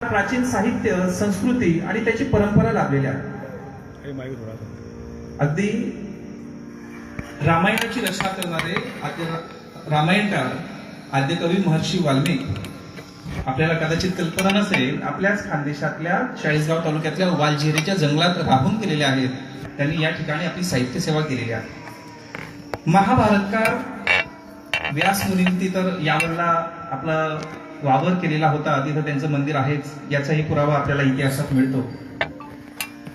प्राचीन साहित्य संस्कृती आणि त्याची परंपरा लाभलेली आहे अगदी रामायणाची रचना करणारे आद्य रामायणकार आद्य कवी महर्षी वाल्मिक आपल्याला कदाचित कल्पना नसेल आपल्याच खानदेशातल्या चाळीसगाव तालुक्यातल्या वालझेरीच्या जंगलात राहून गेलेले आहेत. त्यांनी या ठिकाणी आपली साहित्य सेवा केलेली आहे. महाभारतकार व्यास मुनींनी तर यावरला आपला वावर केलेला होता तिथं त्यांचं मंदिर आहेच याचाही पुरावा आपल्याला इतिहासात मिळतो.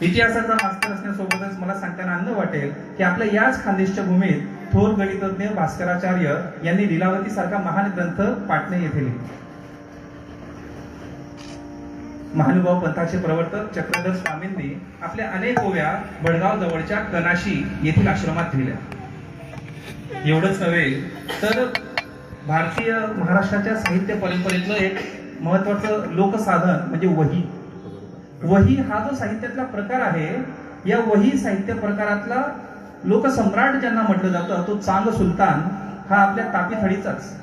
इतिहासाचा मास्तर असण्यासोबतच मला सांगताना आनंद वाटेल की आपल्या याच खानदेशच्या भूमीत थोर गणितज्ञ भास्कराचार्य यांनी लिलावती सारखा महान ग्रंथ पाटणे येथे महानुभाव पंथाचे प्रवर्तक चक्रधर स्वामींनी आपल्या अनेक ओव्या बडगाव जवळच्या कनाशी येथील आश्रमात लिहिल्या. एवढंच नव्हे तर भारतीय महाराष्ट्राच्या साहित्य परंपरेतलं एक महत्वाचं लोकसाधन म्हणजे वही. वही हा जो साहित्यातला प्रकार आहे या वही साहित्य प्रकारातला लोकसम्राट ज्यांना म्हटलं जातं तो चांग सुलतान हा आपल्या तापी थडीचाच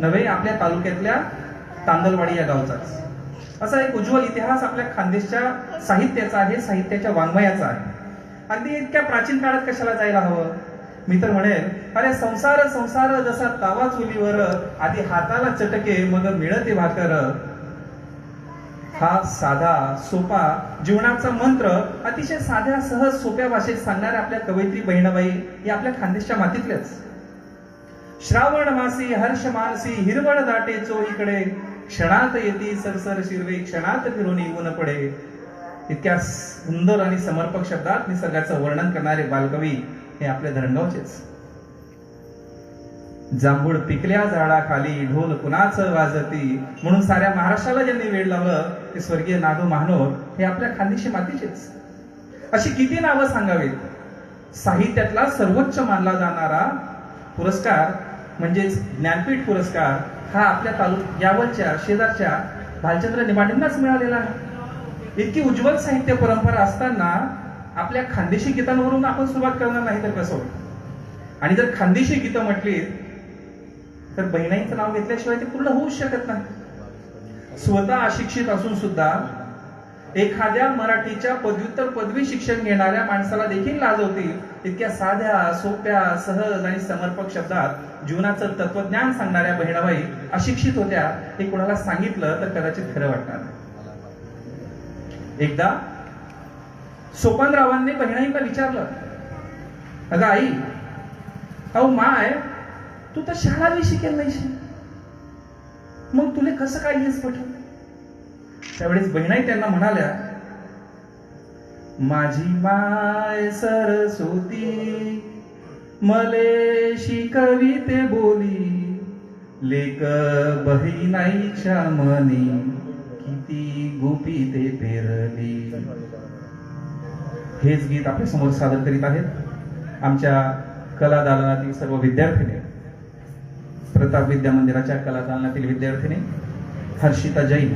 नव्हे आपल्या तालुक्यातल्या तांदलवाडी या गावचाच. असा एक उज्ज्वल इतिहास आपल्या खानदेशच्या साहित्याचा आहे साहित्याच्या वाङ्मयाचा आहे. अगदी इतक्या प्राचीन काळात कशाला जायला हवं? मी तर म्हणेल अरे संसार संसार जसा तावा चुलीवर आधी हाताला चटके मग मिळते भाकर. हा साधा सोपा जीवनाचा मंत्र अतिशय साध्या सहज सोप्या भाषेत सांगणाऱ्या आपल्या कवयित्री बहिणाबाई या आपल्या खानदेशच्या मातीतल्याच श्रावण मासी हर्ष मानसी हिरवळ दाटे चोहीकडे क्षणात येती सरसर शिरवे क्षणात फिरून येऊन पडे इतक्या सुंदर आणि समर्पक शब्दात निसर्गाचं वर्णन करणारे बालकवी हे आपल्या धरणगावचेच जांभूळ पिकल्या झाडाखाली ढोल कुणाच वाजती? म्हणून साऱ्या महाराष्ट्राला ज्यांनी वेळ लावलं ते स्वर्गीय नागो महानोर हे आपल्या खानदेशी मातीचेच. अशी किती नावं सांगावीत? साहित्यातला सर्वोच्च मानला जाणारा पुरस्कार म्हणजेच ज्ञानपीठ पुरस्कार हा आपल्या तालुक यावलच्या शेजारच्या भालचंद्र निमाडेंनाच मिळालेला आहे. इतकी उज्ज्वल साहित्य परंपरा असताना आपल्या खानदेशी गीतांवरून आपण सुरुवात करणार नाही तर कसं होईल? आणि जर खानदेशी गीतं म्हटली तर बहिणाईचं नाव घेतल्याशिवाय ते पूर्ण होऊच शकत नाही. स्वतः अशिक्षित असून सुद्धा एखाद्या मराठीच्या पदव्युत्तर पदवी शिक्षण घेणाऱ्या माणसाला देखील लाज होती इतक्या साध्या सोप्या सहज आणि समर्पक शब्दात जीवनाचं तत्वज्ञान सांगणाऱ्या बहिणाबाई अशिक्षित होत्या हे कोणाला सांगितलं तर कदाचित खरं वाटणार एकदा सोपानरावांनी बहिणाईला विचारलं अगं आई अहो माय तू तर शाळा बी शिकेल नाही मग तुले कसं काय हेच पटलं? त्यावेळेस बहिणाई त्यांना म्हणाल्या माझी माय सरस्वती मले शिकविते बोली लेक बहिणाईच्या मनी किती गोपी ते पेरली. हेच गीत आपल्यासमोर सादर करीत आहेत. आमच्या कला दालनातील सर्व विद्यार्थिनी प्रताप विद्या मंदिराच्या कला दालनातील विद्यार्थिनी हर्षिता जैन